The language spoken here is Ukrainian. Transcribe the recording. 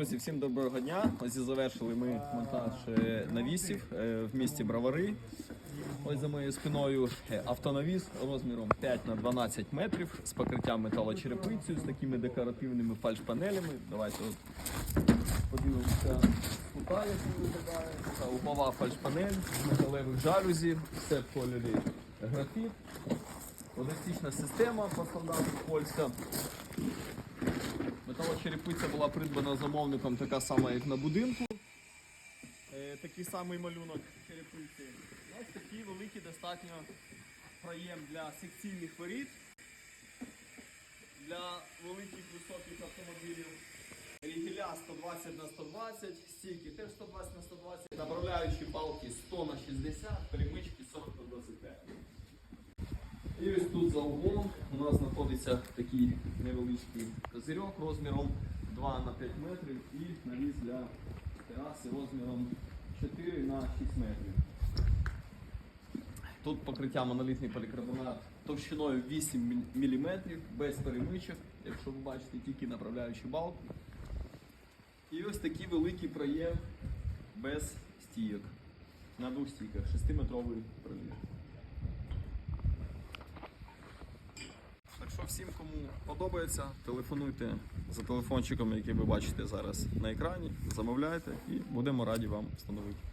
Друзі, всім доброго дня. Ось завершили ми монтаж е, навісів е, в місті Бравари. Ось за моєю спиною е, автонавіс розміром 5 на 12 метрів з покриттям металочерепицею, з такими декоративними фальшпанелями. Давайте от подивимося кута, як виглядає. Така металевих жалюзі, все в кольорі графіт. Одностічна система по стандарту польська. Металочерепиця була придбана замовником така сама, як на будинку. Е, такий самий малюнок черепиці. Ось такий великий достатньо проєм для секційних воріт, для великих високих автомобілів. Рігеля 120 на 120, стійки теж 120 на 120, направляючі палки 100 на 60, перемички 40 на 25. І ось тут за углом у нас знаходиться такий невеличкий козирьок розміром 2 на 5 метрів і навіс для тераси розміром 4 на 6 метрів. Тут покриття монолітний полікарбонат товщиною 8 мм без перемичок, якщо ви бачите, тільки направляючі балки. І ось такий великий проєм без стійок. На двох стійках, 6-метровий проєм. Всім, кому подобається, телефонуйте за телефончиком, який ви бачите зараз на екрані, замовляйте і будемо раді вам встановити.